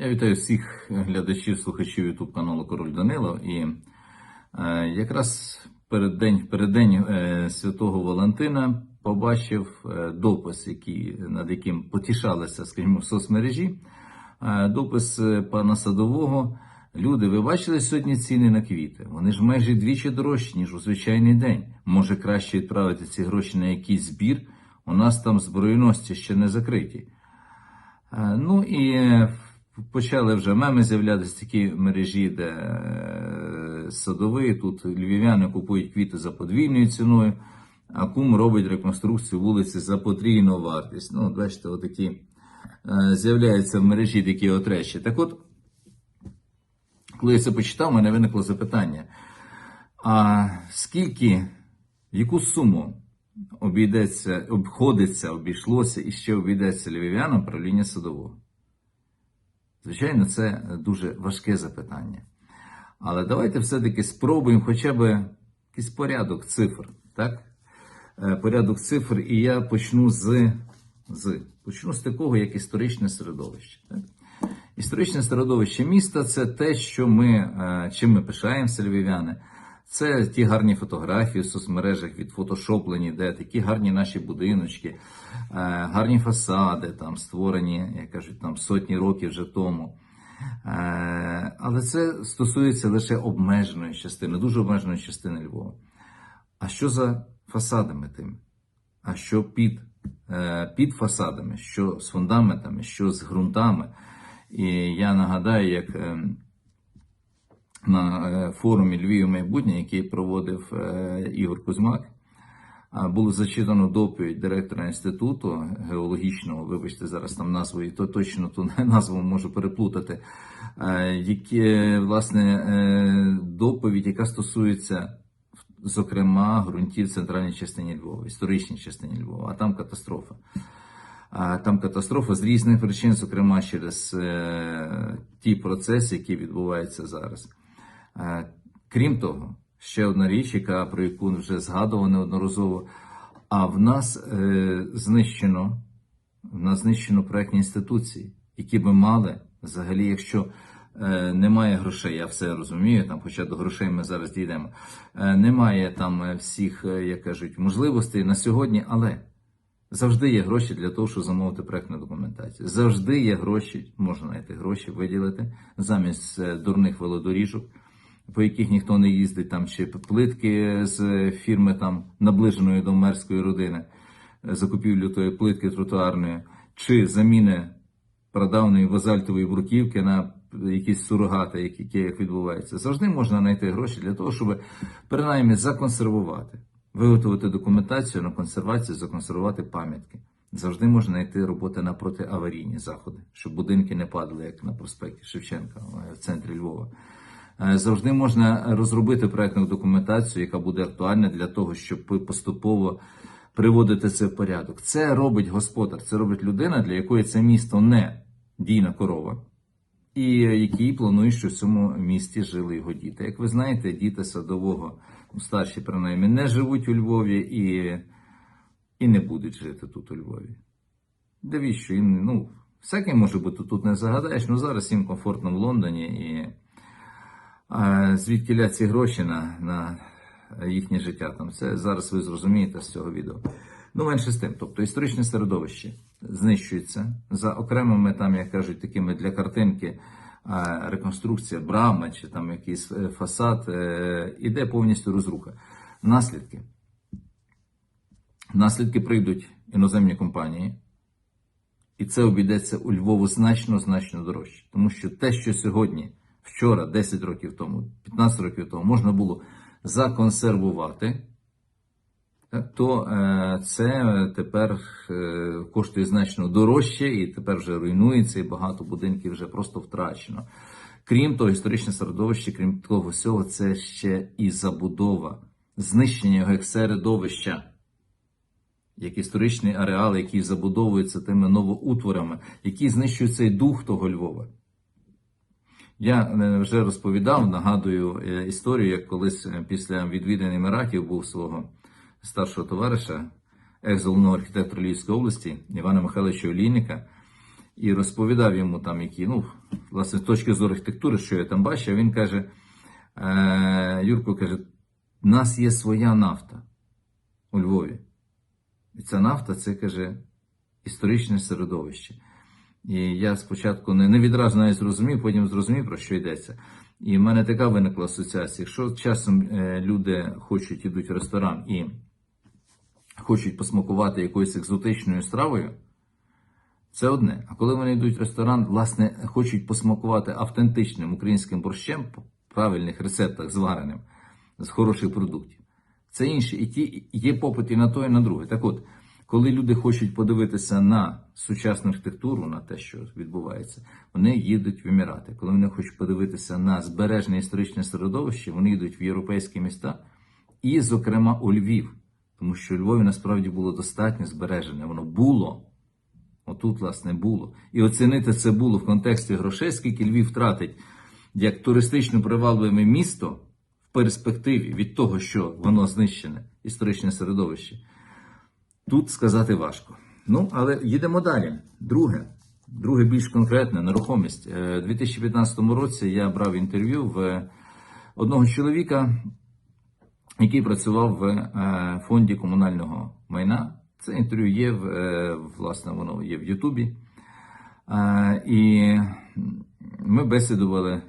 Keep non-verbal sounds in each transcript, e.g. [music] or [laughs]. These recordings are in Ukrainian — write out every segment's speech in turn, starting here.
Я вітаю всіх глядачів, слухачів YouTube каналу Король Данило. І е, якраз перед день, перед день е, Святого Валентина побачив е, допис, який, над яким потішалися, скажімо, в соцмережі. Е, допис е, пана Садового. Люди, ви бачили сьогодні ціни на квіти? Вони ж майже двічі дорожчі, ніж у звичайний день. Може краще відправити ці гроші на якийсь збір. У нас там збройності ще не закриті. Е, Ну і е, почали вже меми з'являтися такі мережі, де е, садовий, тут львів'яни купують квіти за подвійною ціною, а кум робить реконструкцію вулиці за потрійну вартість. Ну, бачите, отакі е, з'являються в мережі такі от речі. Так от, коли я це почитав, у мене виникло запитання: а скільки, яку суму обійдеться, обходиться, обійшлося і ще обійдеться львів'янам правління садового? Звичайно, це дуже важке запитання. Але давайте все-таки спробуємо хоча б якийсь порядок цифр. Так? Е, Порядок цифр, і я почну з, з, почну з такого, як історичне середовище. Так? Історичне середовище міста це те, що ми, е, чим ми пишаємося, львів'яни. Це ті гарні фотографії в соцмережах відфотошоплені, де такі гарні наші будиночки, е, гарні фасади там створені, як кажуть, там сотні років вже тому. Е, Але це стосується лише обмеженої частини, дуже обмеженої частини Львова. А що за фасадами тим? А що під, е, під фасадами, що з фундаментами, що з ґрунтами? І я нагадаю, як е, на е, форумі Львів майбутнє, який проводив е, Ігор Кузьмак, було зачитано доповідь директора інституту геологічного, вибачте, зараз там назву, і то точно ту [laughs] назву можу переплутати, е, яке, власне, доповідь, яка стосується, зокрема, ґрунтів в центральній частині Львова, історичній частині Львова, а там катастрофа. Там катастрофа з різних причин, зокрема через ті процеси, які відбуваються зараз. Е, Крім того, ще одна річ, яка про яку вже згадував неодноразово. А в нас е, знищено в нас знищено проектні інституції, які би мали взагалі, якщо е, немає грошей, я все розумію, там, хоча до грошей ми зараз дійдемо. Е, немає там всіх, е, як кажуть, можливостей на сьогодні, але завжди є гроші для того, щоб замовити проектну документацію. Завжди є гроші, можна знайти гроші, виділити замість е, дурних велодоріжок по яких ніхто не їздить, там чи плитки з фірми там наближеної до мерської родини, закупівлю тої плитки тротуарної, чи заміни прадавної базальтової бруківки на якісь сурогати, які, які як відбуваються. Завжди можна знайти гроші для того, щоб принаймні законсервувати, виготовити документацію на консервацію, законсервувати пам'ятки. Завжди можна знайти роботи на протиаварійні заходи, щоб будинки не падали, як на проспекті Шевченка е, в центрі Львова. Е, Завжди можна розробити проектну документацію, яка буде актуальна для того, щоб поступово приводити це в порядок. Це робить господар, це робить людина, для якої це місто не дійна корова, і який планує, що в цьому місті жили його діти. Як ви знаєте, діти садового, ну, старші принаймні, не живуть у Львові і, і не будуть жити тут у Львові. Навіщо? Ну, всяке може бути тут не загадаєш, але зараз їм комфортно в Лондоні і. Звідки ці гроші на, на їхнє життя там? Це зараз ви зрозумієте з цього відео. Ну, менше з тим. Тобто історичне середовище знищується за окремими, там, як кажуть, такими для картинки реконструкція брами чи там якийсь е, фасад, е, іде повністю розруха. Наслідки. Наслідки прийдуть іноземні компанії, і це обійдеться у Львову значно, значно дорожче. Тому що те, що сьогодні вчора, 10 років тому, 15 років тому, можна було законсервувати, то е, це тепер е, коштує значно дорожче, і тепер вже руйнується, і багато будинків вже просто втрачено. Крім того, історичне середовище, крім того всього, це ще і забудова, знищення його як середовища, як історичний ареал, який забудовується тими новоутворами, які знищують цей дух того Львова. Я е, вже розповідав, нагадую е, історію, як колись е, після відвідин Еміратів був свого старшого товариша, екс-головного архітектора Львівської області Івана Михайловича Олійника. і розповідав йому там, які, ну, власне, з точки зору архітектури, що я там бачив, він каже: Юрко каже, у нас є своя нафта у Львові. І ця нафта це каже історичне середовище. І я спочатку не, не відразу навіть зрозумів, потім зрозумів, про що йдеться. І в мене така виникла асоціація. Якщо часом е, люди хочуть ідуть в ресторан і хочуть посмакувати якоюсь екзотичною стравою, це одне. А коли вони йдуть в ресторан, власне, хочуть посмакувати автентичним українським борщем по правильних рецептах, звареним, з хороших продуктів. Це інше. І ті є попит і на то, і на друге. Так от, коли люди хочуть подивитися на сучасну архітектуру, на те, що відбувається, вони їдуть в Емірати. Коли вони хочуть подивитися на збережне історичне середовище, вони йдуть в європейські міста і, зокрема, у Львів. Тому що у Львові насправді було достатньо збережене. Воно було. Отут, власне, було. І оцінити це було в контексті грошей, скільки Львів втратить як туристично привабливе місто в перспективі від того, що воно знищене, історичне середовище. Тут сказати важко. Ну, але їдемо далі. Друге, друге більш конкретне нерухомість. Е, У 2015 році я брав інтерв'ю в одного чоловіка, який працював в е, фонді комунального майна. Це інтерв'ю є е, власне, воно є в Ютубі. Е, І ми бесідували,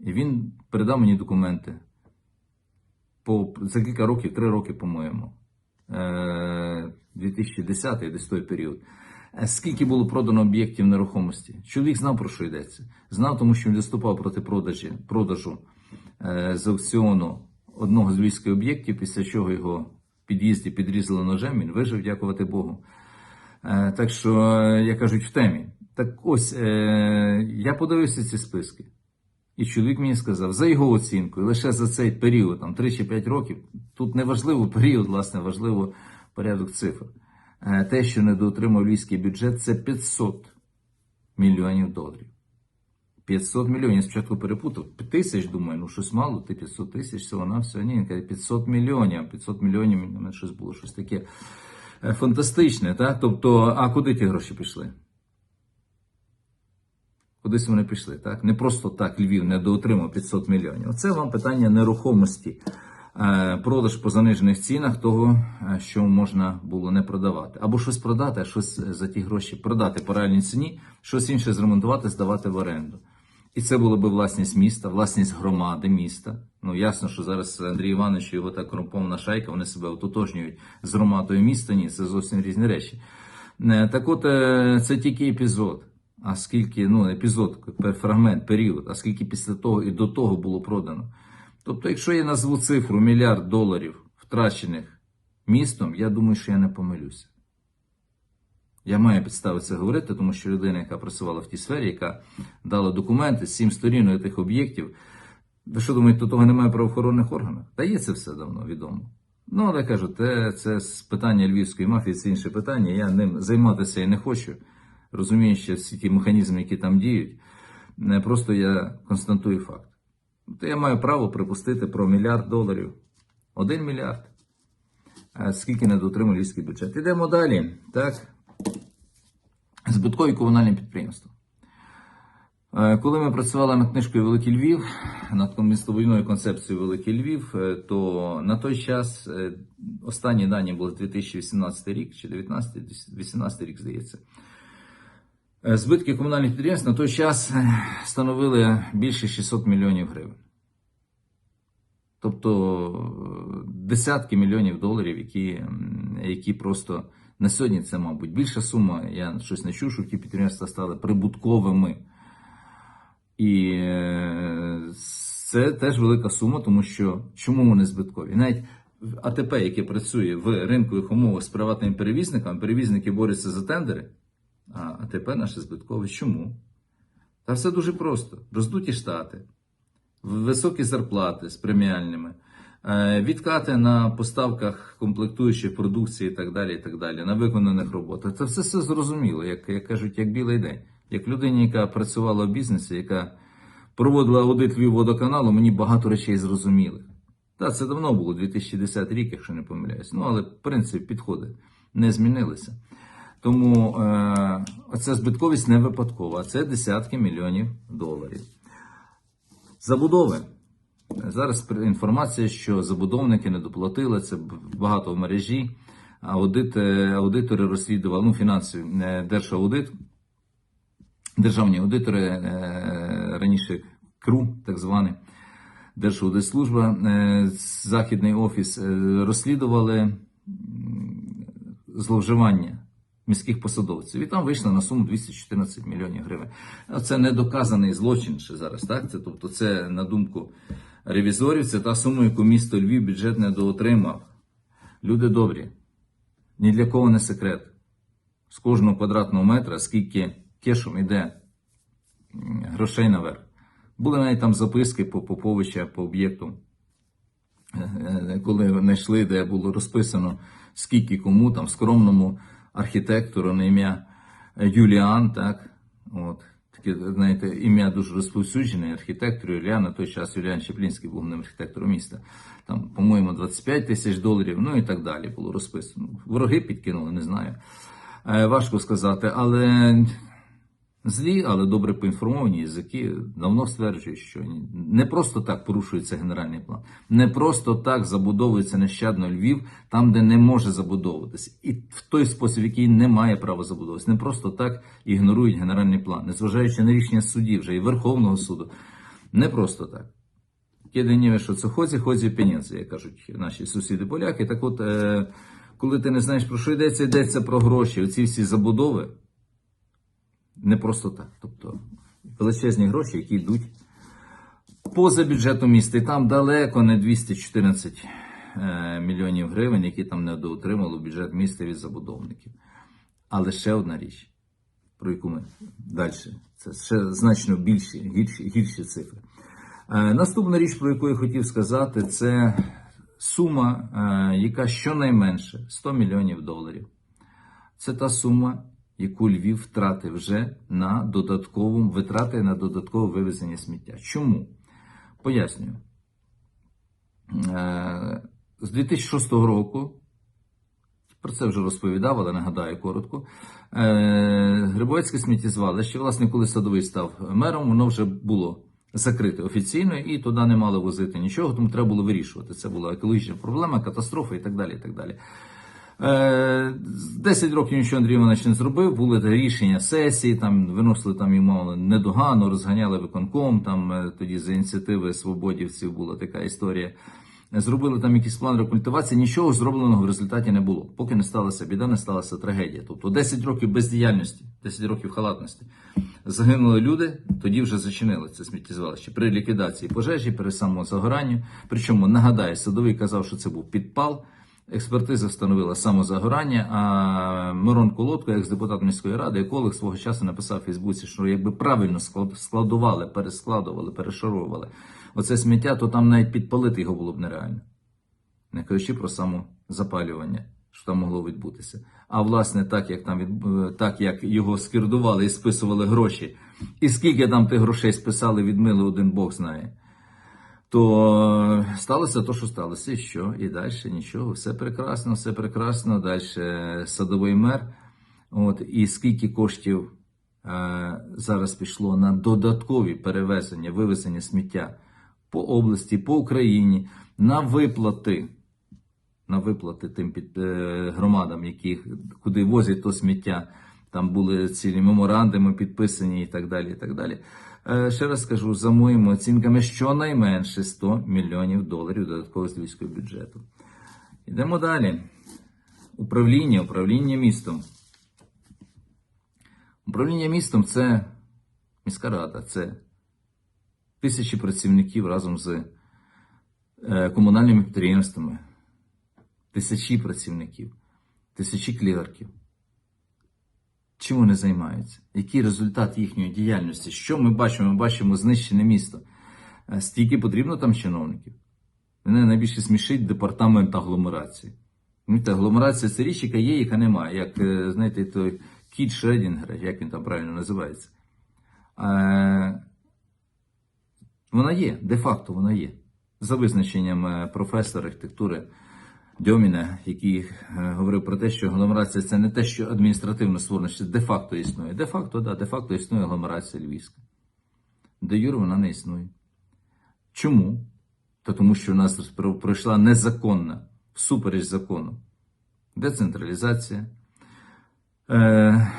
і він передав мені документи по за кілька років, три роки, по-моєму. Е, 2010 десь той період. Е, Скільки було продано об'єктів нерухомості? Чоловік знав про що йдеться. Знав, тому що він виступав проти продажі, продажу е, з аукціону одного з львівських об'єктів, після чого його під'їзді підрізали ножем, він вижив, дякувати Богу. Е, так що, е, як кажуть, в темі. Так ось, е, я подивився ці списки. І чоловік мені сказав, за його оцінкою, лише за цей період, там 3 чи 5 років, тут не важливо період, власне, важливо порядок цифр. Е, Те, що недоотримав львівський бюджет, це 500 мільйонів доларів. 500 мільйонів. Спочатку перепутав. Тисяч, думаю, ну щось мало, ти 500 тисяч, всього на все. Ні, він каже, 500 мільйонів. 500 мільйонів, щось було, щось таке е, фантастичне, так? Тобто, а куди ті гроші пішли? Кудись вони пішли, так? Не просто так Львів недоотримав 500 мільйонів. Це вам питання нерухомості. Е, Продаж по занижених цінах того, е, що можна було не продавати. Або щось продати, а щось за ті гроші продати по реальній ціні, щось інше зремонтувати, здавати в оренду. І це була би власність міста, власність громади міста. Ну ясно, що зараз Андрій Іванович і його та корумпована шайка, вони себе ототожнюють з громадою міста. Ні, це зовсім різні речі. Е, Так от, це тільки епізод. А скільки, ну, епізод, фрагмент, період, а скільки після того і до того було продано. Тобто, якщо я назву цифру мільярд доларів втрачених містом, я думаю, що я не помилюся. Я маю підстави це говорити, тому що людина, яка працювала в тій сфері, яка дала документи, сім сторін тих об'єктів. Ви що думаєте, до того немає правоохоронних органах? Та є це все давно відомо. Ну, але кажу, те, це питання львівської мафії, це інше питання. Я ним займатися і не хочу, розуміючи всі ті механізми, які там діють. Не просто я констатую факт. То я маю право припустити про мільярд доларів. Один мільярд. Скільки не дотримав львівський бюджет. Ідемо далі. Так. Збиткові комунальні підприємства. Коли ми працювали над книжкою Великий Львів, над містобудівною концепцією Великий Львів, е, то на той час останні дані були 2018 рік чи 19, 18 рік, здається. Е, Збитки комунальних підприємств на той час е, становили більше 600 мільйонів гривень. Тобто е, десятки мільйонів доларів, які, які просто на сьогодні це, мабуть, більша сума. Я щось не чув, що ті підприємства стали прибутковими. І це теж велика сума, тому що чому вони збиткові? Навіть АТП, яке працює в ринкових умовах з приватними перевізниками, перевізники борються за тендери, АТП наше збиткове. Чому? Та все дуже просто: роздуті штати, високі зарплати з преміальними, е, відкати на поставках комплектуючих продукції і так далі, і так далі, на виконаних роботах. Це все, все зрозуміло, як, як кажуть, як білий день. Як людині, яка працювала в бізнесі, яка проводила аудит Львівводоканалу, мені багато речей зрозуміли. Так, це давно було, 2010 рік, якщо не помиляюсь. Ну, але в принципі підходи не змінилися. Тому е, оця збитковість не випадкова, це десятки мільйонів доларів. Забудови. Зараз інформація, що забудовники не доплатили, це багато в мережі. Аудит, е, аудитори розслідували, ну, фінансові, е, держаудит, державні аудитори, е, раніше КРУ, так званий, Держаудитслужба, Західний офіс, розслідували зловживання міських посадовців. І там вийшло на суму 214 мільйонів гривень. Це недоказаний злочин ще зараз. Так? Це, тобто, це на думку ревізорів, це та сума, яку місто Львів бюджет недоотримав. Люди добрі, ні для кого не секрет. З кожного квадратного метра, скільки кешом йде грошей наверх. Були навіть там записки по Поповича по об'єкту, Е, е, коли знайшли, де було розписано, скільки кому там скромному архітектору на ім'я е, Юліан, так, от, таке, знаєте, ім'я дуже розповсюджене, архітектор Юліан, на той час Юліан Чеплінський був ним архітектором міста. Там, по-моєму, 25 тисяч доларів, ну і так далі було розписано. Вороги підкинули, не знаю. Е, Важко сказати, але Злі, але добре поінформовані язики давно стверджують, що не просто так порушується генеральний план, не просто так забудовується нещадно Львів там, де не може забудовуватися, і в той спосіб, який не має права забудовуватися. Не просто так ігнорують генеральний план, незважаючи на рішення судів вже і Верховного суду. Не просто так. Єдине, що це ходзі, ходзі пенінці, як кажуть наші сусіди поляки. Так от, е, коли ти не знаєш про що йдеться, йдеться про гроші. Оці всі забудови не просто так. Тобто величезні гроші, які йдуть поза бюджетом міста. І там далеко не 214 е, мільйонів гривень, які там не доотримало бюджет міста від забудовників. Але ще одна річ, про яку ми далі, це ще значно більші, гірші, гірші цифри. Е, Наступна річ, про яку я хотів сказати, це сума, е, яка щонайменше 100 мільйонів доларів. Це та сума, яку Львів втратив вже на додатковому витрати на додаткове вивезення сміття. Чому? Пояснюю. Е, З 2006 року, про це вже розповідав, але нагадаю коротко. е, Грибовецьке сміттєзвалище, власне, коли садовий став мером, воно вже було закрите офіційно і туди не мали возити нічого, тому треба було вирішувати. Це була екологічна проблема, катастрофа і так далі. І так далі. Е, 10 років нічого Андрій Іванович не зробив, були рішення сесії, там виносили там мало недогану, розганяли виконком. Там е, тоді за ініціативи свободівців була така історія. Зробили там якийсь план рекультивації, нічого зробленого в результаті не було. Поки не сталася біда, не сталася трагедія. Тобто 10 років бездіяльності, 10 років халатності. Загинули люди, тоді вже зачинили це сміттєзвалище при ліквідації пожежі, при самозагоранню. Причому нагадаю, садовий казав, що це був підпал. Експертиза встановила самозагорання, а Мирон Колодко, екс-депутат міської ради, еколог свого часу написав у Фейсбуці, що якби правильно складували, перескладували, перешаровували оце сміття, то там навіть підпалити його було б нереально. Не кажучи про самозапалювання, що там могло відбутися. А власне, так як там від... так як його скердували і списували гроші, і скільки там тих грошей списали, відмили, один Бог знає то сталося то, що сталося, і що? І далі нічого, все прекрасно, все прекрасно. Далі садовий мер. От, і скільки коштів е, зараз пішло на додаткові перевезення, вивезення сміття по області, по Україні, на виплати. На виплати тим під е, громадам, які куди возять то сміття. Там були цілі меморандуми підписані і так далі. і так далі. Е, Ще раз скажу, за моїми оцінками, щонайменше 100 мільйонів доларів додатково з військового бюджету. Йдемо далі. Управління, управління містом. Управління містом це міська рада, це тисячі працівників разом з е, комунальними підприємствами, тисячі працівників, тисячі клерків. Чим вони займаються? Який результат їхньої діяльності? Що ми бачимо? Ми бачимо знищене місто. Е, Стільки потрібно там чиновників. Мене найбільше смішить департамент агломерації. Знаєте, агломерація це річ, яка є, яка немає. Як, е, знаєте, той кіт Шредінгера, як він там правильно називається. Е, Вона є, де-факто вона є. За визначенням професора архітектури Дьоміна, який е, говорив про те, що агломерація це не те, що адміністративно створено, що де-факто існує. Де-факто, да, де-факто існує агломерація Львівська. Де юр вона не існує. Чому? Та тому, що у нас пройшла незаконна, всупереч закону, децентралізація, е,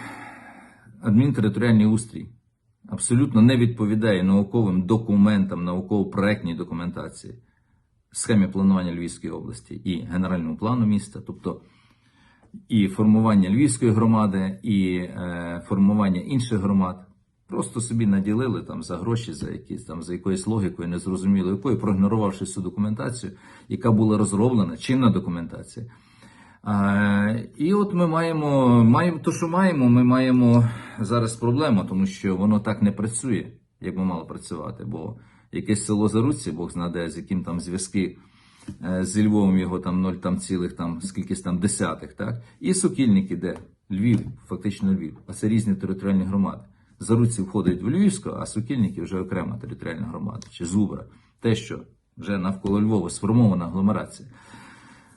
адмінтериторіальний устрій абсолютно не відповідає науковим документам, науково-проектній документації, схемі планування Львівської області і генеральному плану міста, тобто і формування Львівської громади, і е, формування інших громад. Просто собі наділили там за гроші, за якісь там за якоюсь логікою, незрозуміло якою, проігнорувавши всю документацію, яка була розроблена, чинна документація. А, і от ми маємо, маємо то, що маємо, ми маємо зараз проблему, тому що воно так не працює, як би мало працювати. Бо якесь село Заруці, Бог знаде, з яким там зв'язки е, зі Львовом його там ноль там цілих там скількись там десятих, так? І Сокільники, де Львів, фактично Львів, а це різні територіальні громади. Заруці входить в Львівську, а Сокільники вже окрема територіальна громада, чи Зубра. Те, що вже навколо Львова сформована агломерація.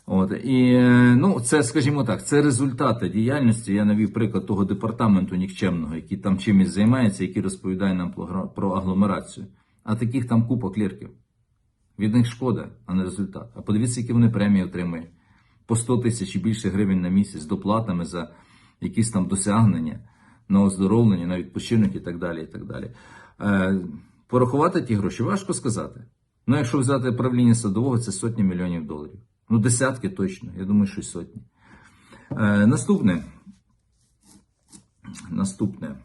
От і е, ну, це, скажімо так, це результати діяльності. Я навів приклад того департаменту нікчемного, який там чимось займається, який розповідає нам про агломерацію. А таких там купа клірків. Від них шкода, а не результат. А подивіться, які вони премії отримують. По 100 тисяч і більше гривень на місяць з доплатами за якісь там досягнення на оздоровлення, на відпочинок і так далі. І так далі. Е, порахувати ті гроші важко сказати. Ну, якщо взяти правління садового, це сотні мільйонів доларів. Ну, десятки точно, я думаю, що й сотні. Е, наступне. Наступне.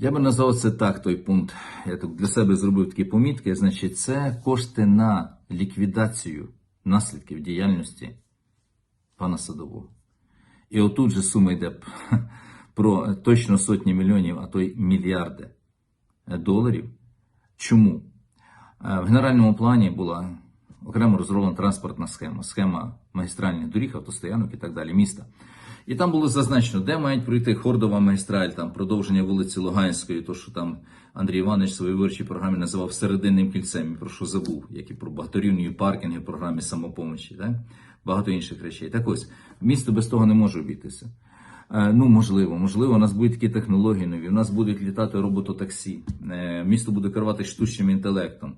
Я би назвав це так, той пункт. Я тут для себе зробив такі помітки. Значить, це кошти на ліквідацію наслідків діяльності пана садового. І отут же сума йде [laughs] про точно сотні мільйонів, а то й мільярди доларів. Чому? Е, В генеральному плані була окремо розроблена транспортна схема, схема магістральних доріг, автостоянок і так далі міста. І там було зазначено, де мають пройти Хордова магістраль, там продовження вулиці Луганської, то що там Андрій Іванович в своїй виборчій програмі називав серединним кільцем, про що забув, як і про багаторівні паркінги програмі самопомочі, так? багато інших речей. Так ось, місто без того не може обійтися. Е, Ну, можливо, можливо, у нас будуть такі технології нові. У нас будуть літати робототаксі. Е, Місто буде керувати штучним інтелектом.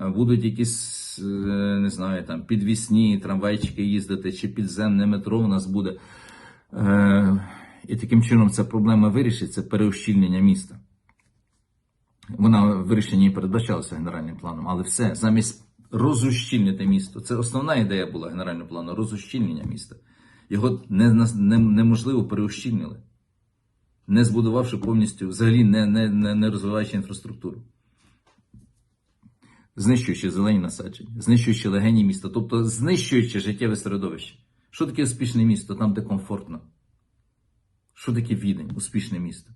Е, Будуть якісь, не знаю, там підвісні трамвайчики їздити, чи підземне метро у нас буде. Е, І таким чином ця проблема вирішиться переощільнення міста. Вона вирішення і передбачалася генеральним планом, але все замість розущільнити місто. Це основна ідея була генерального плану розущільнення міста. Його не, не, неможливо переощільнили, не збудувавши повністю, взагалі не, не, не, не розвиваючи інфраструктуру. Знищуючи зелені насадження, знищуючи легені міста, тобто знищуючи життєве середовище. Що таке успішне місто? Там, де комфортно. Що таке Відень? Успішне місто.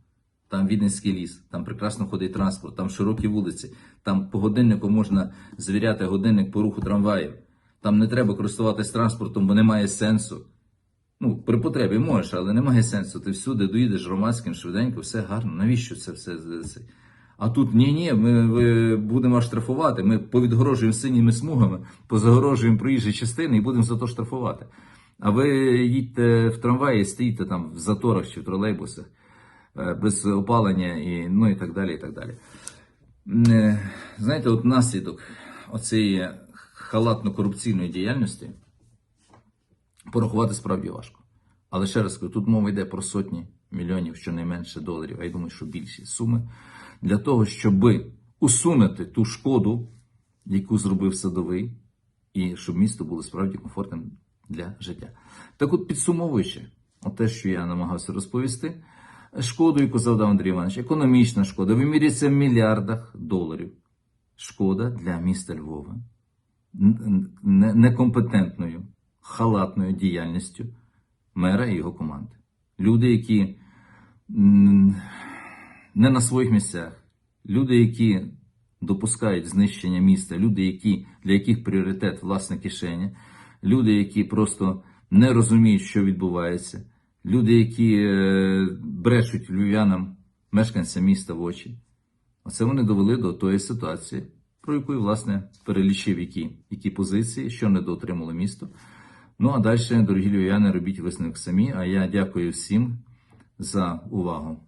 Там Віденський ліс, там прекрасно ходить транспорт, там широкі вулиці, там по годиннику можна звіряти годинник по руху трамваїв. Там не треба користуватись транспортом, бо немає сенсу. Ну, при потребі можеш, але немає сенсу. Ти всюди доїдеш громадським швиденько, все гарно. Навіщо це все? А тут ні, ні, ми, ми будемо штрафувати. Ми повідгорожуємо синіми смугами, позагорожуємо проїжджі частини і будемо за то штрафувати. А ви їдьте в трамваї, стоїте там в заторах чи в тролейбусах е, без опалення і ну і так далі. і так далі. Е, Знаєте, от наслідок оцієї халатно-корупційної діяльності порахувати справді важко. Але ще раз кажу, тут мова йде про сотні мільйонів, щонайменше доларів, а я думаю, що більші суми, для того, щоб усунути ту шкоду, яку зробив садовий, і щоб місто було справді комфортним для життя. Так от, підсумовуючи, от те, що я намагався розповісти, шкоду, яку завдав Андрій Іванович, економічна шкода, вимірюється в мільярдах доларів. Шкода для міста Львова некомпетентною, халатною діяльністю мера і його команди. Люди, які не на своїх місцях, люди, які допускають знищення міста, люди, які, для яких пріоритет власне кишеня, люди, які просто не розуміють, що відбувається, люди, які е, брешуть львів'янам, мешканцям міста в очі. Оце вони довели до тої ситуації, про яку власне, перелічив які, які позиції, що не дотримало місто. Ну а далі, дорогі львів'яни, робіть висновок самі. А я дякую всім за увагу.